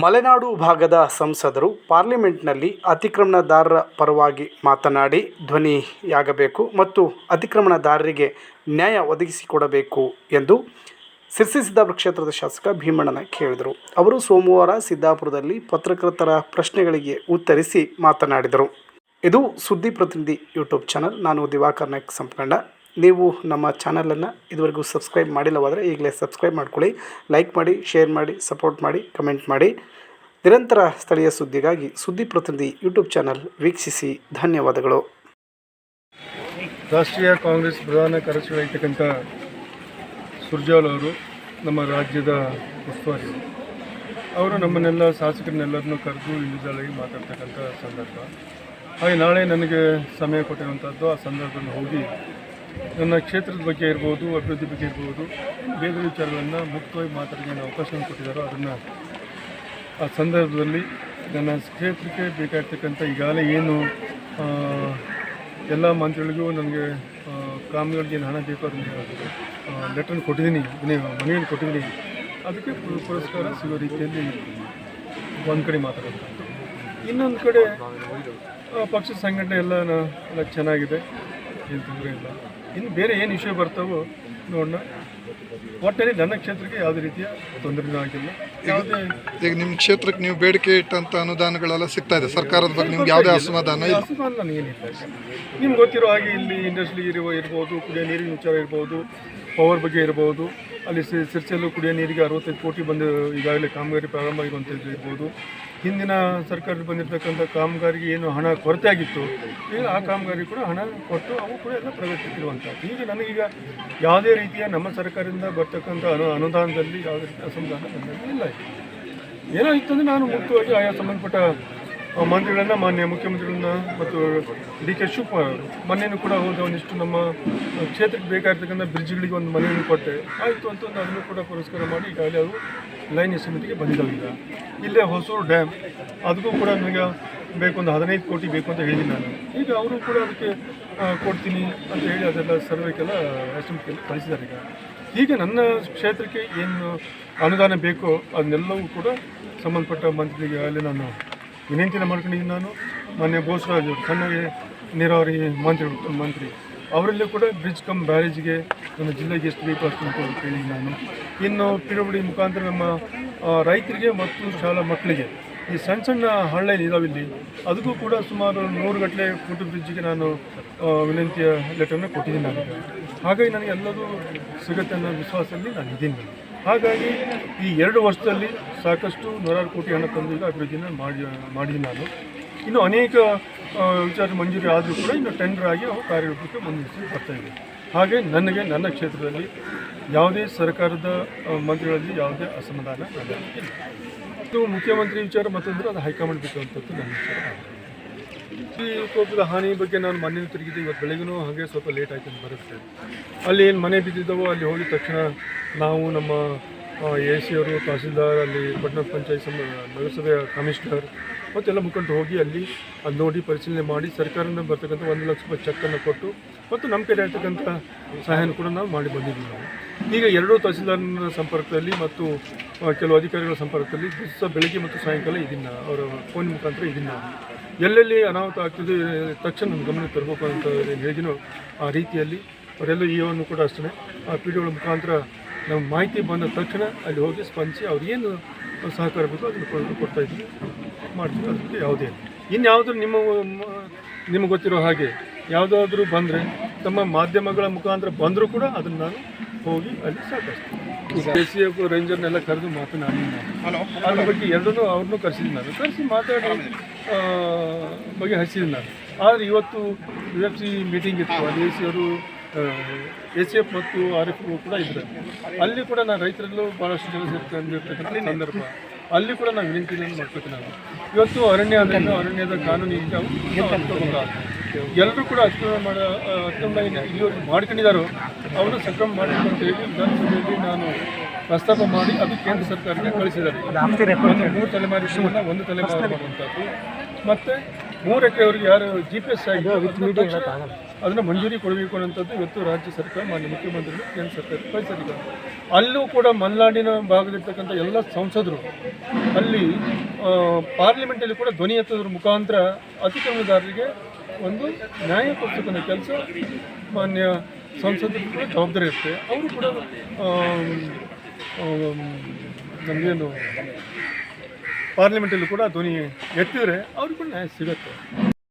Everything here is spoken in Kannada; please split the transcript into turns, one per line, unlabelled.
ಮಲೆನಾಡು ಭಾಗದ ಸಂಸದರು ಪಾರ್ಲಿಮೆಂಟ್ನಲ್ಲಿ ಅತಿಕ್ರಮಣದಾರರ ಪರವಾಗಿ ಮಾತನಾಡಿ ಧ್ವನಿಯಾಗಬೇಕು ಮತ್ತು ಅತಿಕ್ರಮಣದಾರರಿಗೆ ನ್ಯಾಯ ಒದಗಿಸಿಕೊಡಬೇಕು ಎಂದು ಸಿರ್ಸಿ ಸಿದ್ದಾಪುರ ಕ್ಷೇತ್ರದ ಶಾಸಕ ಭೀಮಣ್ಣನ ಕೇಳಿದರು. ಅವರು ಸೋಮವಾರ ಸಿದ್ದಾಪುರದಲ್ಲಿ ಪತ್ರಕರ್ತರ ಪ್ರಶ್ನೆಗಳಿಗೆ ಉತ್ತರಿಸಿ ಮಾತನಾಡಿದರು. ಇದು ಸುದ್ದಿ ಪ್ರತಿನಿಧಿ ಯೂಟ್ಯೂಬ್ ಚಾನಲ್. ನಾನು ದಿವಾಕರ್ ನಾಯ್ಕ, ಸಂಪಕಂಡ. ನೀವು ನಮ್ಮ ಚಾನಲನ್ನು ಇದುವರೆಗೂ ಸಬ್ಸ್ಕ್ರೈಬ್ ಮಾಡಿಲ್ಲವಾದರೆ ಈಗಲೇ ಸಬ್ಸ್ಕ್ರೈಬ್ ಮಾಡ್ಕೊಳ್ಳಿ, ಲೈಕ್ ಮಾಡಿ, ಶೇರ್ ಮಾಡಿ, ಸಪೋರ್ಟ್ ಮಾಡಿ, ಕಮೆಂಟ್ ಮಾಡಿ. ನಿರಂತರ ಸ್ಥಳೀಯ ಸುದ್ದಿಗಾಗಿ ಸುದ್ದಿ ಪ್ರತಿನಿಧಿ ಯೂಟ್ಯೂಬ್ ಚಾನಲ್ ವೀಕ್ಷಿಸಿ, ಧನ್ಯವಾದಗಳು.
ರಾಷ್ಟ್ರೀಯ ಕಾಂಗ್ರೆಸ್ ಪ್ರಧಾನ ಕಾರ್ಯದರ್ಶಿಯಾಗಿರ್ತಕ್ಕಂಥ ಸುರ್ಜಾಲ್ ಅವರು ನಮ್ಮ ರಾಜ್ಯದ ಉಸ್ತುವಾರಿ. ಅವರು ನಮ್ಮನ್ನೆಲ್ಲ ಶಾಸಕರನ್ನೆಲ್ಲರನ್ನೂ ಕರೆದು ಇಳಿದಾಳಾಗಿ ಮಾತಾಡ್ತಕ್ಕಂಥ ಸಂದರ್ಭ. ಹಾಗೆ ನಾಳೆ ನನಗೆ ಸಮಯ ಕೊಟ್ಟಿರುವಂಥದ್ದು ಆ ಸಂದರ್ಭದಲ್ಲಿ ಹೋಗಿ ನನ್ನ ಕ್ಷೇತ್ರದ ಬಗ್ಗೆ ಇರ್ಬೋದು, ಅಭಿವೃದ್ಧಿ ಬಗ್ಗೆ ಇರ್ಬೋದು, ಬೇರೆ ವಿಚಾರಗಳನ್ನು ಮುಕ್ತವಾಗಿ ಮಾತಾಡೋಕ್ಕೆ ಅವಕಾಶವನ್ನು ಕೊಟ್ಟಿದ್ದಾರೋ ಅದನ್ನು ಆ ಸಂದರ್ಭದಲ್ಲಿ ನನ್ನ ಕ್ಷೇತ್ರಕ್ಕೆ ಬೇಕಾಗ್ತಕ್ಕಂಥ ಈಗಾಗಲೇ ಏನು ಎಲ್ಲ ಮಂತ್ರಿಗಳಿಗೂ ನನಗೆ ಕಾಮಗಾರಿಗೆ ಏನು ಹಣ ಬೇಕು ಅದನ್ನು ಲೆಟ್ರನ್ನು ಕೊಟ್ಟಿದ್ದೀನಿ, ಮನೆ ಮನೆಯನ್ನು ಕೊಟ್ಟಿದ್ದೀನಿ. ಅದಕ್ಕೆ ಪುರಸ್ಕಾರ ಸಿಗೋ ರೀತಿಯಲ್ಲಿ ಒಂದು ಕಡೆ ಮಾತಾಡೋದು ಇನ್ನೊಂದು ಕಡೆ ಪಕ್ಷದ ಸಂಘಟನೆ ಎಲ್ಲ ಚೆನ್ನಾಗಿದೆ. ಏನು ತೊಂದರೆ ಇಲ್ಲ. ಇನ್ನು ಬೇರೆ ಏನು ವಿಷಯ ಬರ್ತಾವೋ ನೋಡೋಣ. ಒಟ್ಟಲ್ಲಿ ನನ್ನ ಕ್ಷೇತ್ರಕ್ಕೆ ಯಾವುದೇ ರೀತಿಯ ತೊಂದರೆ ಆಗಿಲ್ಲ. ಯಾವುದೇ
ಈಗ ನಿಮ್ಮ ಕ್ಷೇತ್ರಕ್ಕೆ ನೀವು ಬೇಡಿಕೆ ಇಟ್ಟಂತ ಅನುದಾನಗಳೆಲ್ಲ ಸಿಗ್ತಾ ಇದೆ. ಸರ್ಕಾರದ ಬಗ್ಗೆ ನಿಮ್ಗೆ ಯಾವುದೇ ಅಸಮಾಧಾನ ಇಲ್ಲ.
ಏನಿಲ್ಲ ನನಗೇನಿಲ್ಲ ನಿಮ್ಗೆ ಗೊತ್ತಿರೋ ಹಾಗೆ ಇಲ್ಲಿ ಇಂಡಸ್ಟ್ರಿ ಇರುವ ಇರ್ಬೋದು ಕುಡಿಯೋ ನೀರಿನ ವಿಚಾರ ಇರ್ಬೋದು ಪವರ್ ಬಗ್ಗೆ ಇರ್ಬೋದು ಅಲ್ಲಿ ಸಿ- ಸಿರ್ಸೆಲ್ಲೂ ಕುಡಿಯೋ ನೀರಿಗೆ ಅರವತ್ತೈದು ಕೋಟಿ ಬಂದು ಈಗಾಗಲೇ ಕಾಮಗಾರಿ ಪ್ರಾರಂಭ ಆಗಿರುವಂಥದ್ದು ಇರ್ಬೋದು. ಹಿಂದಿನ ಸರ್ಕಾರ ಬಂದಿರತಕ್ಕಂಥ ಕಾಮಗಾರಿಗೆ ಏನು ಹಣ ಕೊರತೆ ಆಗಿತ್ತು ಈಗ ಆ ಕಾಮಗಾರಿ ಕೂಡ ಹಣ ಕೊಟ್ಟು ಅವು ಕೂಡ ಎಲ್ಲ ಪ್ರಗತಿಸಿರುವಂಥದ್ದು ಈಗ ನನಗೀಗ ಯಾವುದೇ ರೀತಿಯ ನಮ್ಮ ಸರ್ಕಾರದಿಂದ ಬರ್ತಕ್ಕಂಥ ಅನು, ಅನುದಾನದಲ್ಲಿ ಯಾವುದೇ ರೀತಿಯ ಅಸಮಾಧಾನ ಇಲ್ಲ. ಏನೋ ಇತ್ತಂದರೆ ನಾನು ಮುಖ್ಯವಾಗಿ ಆಯಾ ಸಂಬಂಧಪಟ್ಟ ಮಂತ್ರಿಗಳನ್ನ, ಮಾನ್ಯ ಮುಖ್ಯಮಂತ್ರಿಗಳನ್ನ ಮತ್ತು ಡಿ ಕೆ ಶಿವಕುಮಾರ್ ಮೊನ್ನೆನೂ ಕೂಡ ಹೋದ ಒಂದಿಷ್ಟು ನಮ್ಮ ಕ್ಷೇತ್ರಕ್ಕೆ ಬೇಕಾಗಿರ್ತಕ್ಕಂಥ ಬ್ರಿಡ್ಜ್ಗಳಿಗೆ ಒಂದು ಮನೆಯನ್ನು ಕೊಟ್ಟೆ. ಆಯಿತು ಅಂತ ಒಂದು ಅದನ್ನು ಕೂಡ ಪುರಸ್ಕಾರ ಮಾಡಿ ಈಗಾಗಲೇ ಅವರು ಲೈನ್ ಎಸ್ಟಿಮೇಟ್ಗೆ ಬಂದಿದ್ದಾವೆ ಈಗ ಇಲ್ಲೇ ಹೊಸೂರು ಡ್ಯಾಮ್, ಅದಕ್ಕೂ ಕೂಡ ನನಗೆ ಬೇಕು ಒಂದು ಹದಿನೈದು ಕೋಟಿ ಬೇಕು ಅಂತ ಹೇಳಿದ್ದೀನಿ ನಾನು. ಈಗ ಅವರು ಕೂಡ ಅದಕ್ಕೆ ಕೊಡ್ತೀನಿ ಅಂತ ಹೇಳಿ ಅದೆಲ್ಲ ಸರ್ವೆಗೆಲ್ಲ ಎಸ್ಟಿಮೇಟ್ಗೆಲ್ಲ ಕಳಿಸಿದ್ದಾರೆ ಈಗ. ಹೀಗೆ ನನ್ನ ಕ್ಷೇತ್ರಕ್ಕೆ ಏನು ಅನುದಾನ ಬೇಕೋ ಅದನ್ನೆಲ್ಲವೂ ಕೂಡ ಸಂಬಂಧಪಟ್ಟ ಮಂತ್ರಿಗೆ ಅಲ್ಲಿ ನಾನು ವಿನಂತಿನ ಮಾಡ್ಕೊಂಡಿದ್ದೀನಿ ನಾನು ಮಾನ್ಯ ಬೋಸರಾಜ್ ಸಣ್ಣ ನೀರಾವರಿ ಮಂತ್ರಿ ಮಂತ್ರಿ. ಅವರಲ್ಲೂ ಕೂಡ ಬ್ರಿಡ್ಜ್ ಕಮ್ ಬ್ಯಾರೇಜ್ಗೆ ನಮ್ಮ ಜಿಲ್ಲೆಗೆ ಎಷ್ಟು ಬೇಕು ಅಷ್ಟು ಅಂತ ನಾನು. ಇನ್ನು ಪಿ ಮುಖಾಂತರ ನಮ್ಮ ರೈತರಿಗೆ ಮತ್ತು ಶಾಲಾ ಮಕ್ಕಳಿಗೆ ಈ ಸಣ್ಣ ಸಣ್ಣ ಹಳ್ಳ ಇದಾವೆ ಇಲ್ಲಿ ಅದಕ್ಕೂ ಕೂಡ ಸುಮಾರು ನೂರು ಗಟ್ಟಲೆ ಫುಟ್ ಬ್ರಿಡ್ಜಿಗೆ ನಾನು ವಿನಂತಿಯ ಲೆಟರ್ನ ಕೊಟ್ಟಿದ್ದೀನಿ ನಾನು. ಹಾಗಾಗಿ ನನಗೆ ಎಲ್ಲದೂ ಸಿಗುತ್ತೆ ಅನ್ನೋ ವಿಶ್ವಾಸದಲ್ಲಿ ನಾನು ಇದ್ದೀನಿ ಹಾಗಾಗಿ ಈ ಎರಡು ವರ್ಷದಲ್ಲಿ ಸಾಕಷ್ಟು ನೂರಾರು ಕೋಟಿ ಹಣ ತಂದು ಅಭಿವೃದ್ಧಿನ ಮಾಡಿ ಮಾಡಿದ್ದೀನಿ ನಾನು. ಇನ್ನು ಅನೇಕ ವಿಚಾರ ಮಂಜೂರಿ ಆದರೂ ಕೂಡ ಇನ್ನು ಟೆಂಡರ್ ಆಗಿ ಅವು ಕಾರ್ಯರೂಪಕ್ಕೆ ಮುಂದಿಸಿ ಬರ್ತಾ ಇದೆ. ಹಾಗೆ ನನಗೆ ನನ್ನ ಕ್ಷೇತ್ರದಲ್ಲಿ ಯಾವುದೇ ಸರ್ಕಾರದ ಮಂತ್ರಿಗಳಲ್ಲಿ ಯಾವುದೇ ಅಸಮಾಧಾನ ಇಲ್ಲ. ಇದು ಮುಖ್ಯಮಂತ್ರಿ ವಿಚಾರ ಮತ್ತೊಂದ್ರೆ ಅದು ಹೈಕಮಾಂಡ್ ಬಿಟ್ಟುವಂಥದ್ದು ನನ್ನ ವಿಚಾರ. ಈ ಕೋಪದ ಹಾನಿ ಬಗ್ಗೆ ನಾನು ಮನೆಯನ್ನು ತಿರುಗಿದ್ದೆ ಇವತ್ತು ಬೆಳಗ್ಗೆನೂ ಹಾಗೆ ಸ್ವಲ್ಪ ಲೇಟ್ ಆಯ್ತು ಬರುತ್ತೆ. ಅಲ್ಲಿ ಏನು ಮನೆ ಬಿದ್ದಿದ್ದವೋ ಅಲ್ಲಿ ಹೋಗಿದ ತಕ್ಷಣ ನಾವು ನಮ್ಮ ಎ ಸಿ ಅವರು, ತಹಸೀಲ್ದಾರ್, ಅಲ್ಲಿ ಪಟ್ಟಣ ಪಂಚಾಯತ್ ಸಮ ನಗರಸಭೆಯ ಕಮಿಷನರ್ ಮತ್ತೆಲ್ಲ ಮುಖಂಡರು ಹೋಗಿ ಅಲ್ಲಿ ಅದು ನೋಡಿ ಪರಿಶೀಲನೆ ಮಾಡಿ ಸರ್ಕಾರದಿಂದ ಬರ್ತಕ್ಕಂಥ ಒಂದು ಲಕ್ಷ ರೂಪಾಯಿ ಚೆಕ್ಕನ್ನು ಕೊಟ್ಟು ಮತ್ತು ನಮ್ಮ ಕಡೆ ಇರ್ತಕ್ಕಂಥ ಸಹಾಯನ ಕೂಡ ನಾವು ಮಾಡಿ ಬಂದಿದ್ದೀವಿ ನಾವು. ಈಗ ಎರಡೂ ತಹಸೀಲ್ದಾರ್ನ ಸಂಪರ್ಕದಲ್ಲಿ ಮತ್ತು ಕೆಲವು ಅಧಿಕಾರಿಗಳ ಸಂಪರ್ಕದಲ್ಲಿ ದಿವಸ ಬೆಳಗ್ಗೆ ಮತ್ತು ಸಾಯಂಕಾಲ ಇದನ್ನು ಅವರ ಫೋನ್ ಮುಖಾಂತರ ಇದನ್ನು ಎಲ್ಲೆಲ್ಲಿ ಅನಾಹುತ ಆಗ್ತಿದೆ, ತಕ್ಷಣ ನಮ್ಮ ಗಮನಕ್ಕೆ ತರಬೇಕು ಅಂತ ಏನು ಆ ರೀತಿಯಲ್ಲಿ ಅವರೆಲ್ಲ ಇವನ್ನು ಕೂಡ ಅಷ್ಟೇ. ಆ ಪಿ ಡಿಗಳ ಮುಖಾಂತರ ನಮ್ಮ ಮಾಹಿತಿ ಬಂದ ತಕ್ಷಣ ಅಲ್ಲಿ ಹೋಗಿ ಸ್ಪಂದಿಸಿ ಅವ್ರಿಗೇನು ಸಹಕಾರ ಬೇಕು ಅದನ್ನು ಕೊಡ್- ಕೊಡ್ತಾ ಇದ್ದೀವಿ. ಮಾಡ್ತೀವಿ. ಅದಕ್ಕೆ ಯಾವುದೇ ಇನ್ಯಾವುದಾದ್ರು ನಿಮ್ಮ, ನಿಮಗೆ ಗೊತ್ತಿರೋ ಹಾಗೆ ಯಾವುದಾದ್ರೂ ಬಂದರೆ ತಮ್ಮ ಮಾಧ್ಯಮಗಳ ಮುಖಾಂತರ ಬಂದರೂ ಕೂಡ ಅದನ್ನು ನಾನು ಹೋಗಿ ಅಲ್ಲಿ ಸಾಕಷ್ಟು. ಕೆ ಸಿ ಎಫ್ ರೇಂಜರ್ನೆಲ್ಲ ಕರೆದು ಮಾತನಾಡಿ ಅದ್ರ ಬಗ್ಗೆ ಎರಡನ್ನೂ ಅವ್ರನ್ನೂ ಕರೆಸಿದ್ದೀನಿ ನಾನು. ಕರೆಸಿ ಮಾತಾಡಿ. ಬಗ್ಗೆ ಹಚ್ಚಿದ್ದೀನಿ ನಾನು. ಆದರೆ ಇವತ್ತು ಯು ಎಫ್ ಸಿ ಮೀಟಿಂಗ್ ಇತ್ತು. ಅಲ್ಲಿ ಎ ಸಿ ಅವರು ಎ ಸಿ ಎಫ್ ಮತ್ತು ಆರ್ ಎಫ್ ಕೂಡ ಇದ್ದಾರೆ. ಅಲ್ಲಿ ಕೂಡ ನಾನು ರೈತರಲ್ಲೂ ಭಾಳಷ್ಟು ಜನ ಸೇರ್ಕೊಂಡಿರ್ತಕ್ಕಂಥ ಸಂದರ್ಭ. ಅಲ್ಲಿ ಕೂಡ ನಾವು ವಿನಂತಿಗಳನ್ನು ಮಾಡ್ಕೋತೀನಿ ನಾನು ಇವತ್ತು ಅರಣ್ಯ ಅದರಿಂದ ಅರಣ್ಯದ ಕಾನೂನು ಈಗ ಎಲ್ಲರೂ ಕೂಡ ಅತಿಕ್ರಮಣ ಮಾಡ ಅತಿಕ್ರಮಣ ಇಲ್ಲಿವರೆಗೂ ಮಾಡ್ಕೊಂಡಿದ್ದಾರೋ ಅವನು ಸಕ್ರಮ ಮಾಡಬೇಕು ಅಂತ ಹೇಳಿ ವಿಧಾನಸಭೆಯಲ್ಲಿ ನಾನು ಪ್ರಸ್ತಾಪ ಮಾಡಿ ಅದು ಕೇಂದ್ರ ಸರ್ಕಾರಕ್ಕೆ ಕಳಿಸಿದ್ದಾರೆ. ಮೂರು ತಲೆಮಾರಿ ಒಂದು ತಲೆಮಾರು ಮಾಡುವಂಥದ್ದು. ಮತ್ತು ಮೂರು ಅವರಿಗೆ ಯಾರು ಜಿ ಪಿ ಎಸ್ ಆಗಿದೆ ಅದನ್ನು ಮಂಜೂರಿ ಕೊಡಬೇಕು ಅನ್ನೋಂಥದ್ದು ಇವತ್ತು ರಾಜ್ಯ ಸರ್ಕಾರ ಮಾನ್ಯ ಮುಖ್ಯಮಂತ್ರಿಗಳು ಕೇಂದ್ರ ಸರ್ಕಾರ ಅಲ್ಲೂ ಕೂಡ ಮಲೆನಾಡಿನ ಭಾಗದಲ್ಲಿರ್ತಕ್ಕಂಥ ಎಲ್ಲ ಸಂಸದರು ಅಲ್ಲಿ ಪಾರ್ಲಿಮೆಂಟಲ್ಲಿ ಕೂಡ ಧ್ವನಿ ಎತ್ತದ್ರ ಮುಖಾಂತರ ಅತಿಕ್ರಮಣದಾರರಿಗೆ ಒಂದು ನ್ಯಾಯ ಕೊಡ್ತಕ್ಕಂಥ ಕೆಲಸ ಮಾನ್ಯ ಸಂಸದರು ಕೂಡ ಜವಾಬ್ದಾರಿ ಇರುತ್ತೆ. ಅವರು ಕೂಡ ನಮಗೇನು ಪಾರ್ಲಿಮೆಂಟಲ್ಲಿ ಕೂಡ ಧ್ವನಿ ಎತ್ತಿದರೆ ಅವ್ರಿಗೂ ನ್ಯಾಯ ಸಿಗುತ್ತೆ.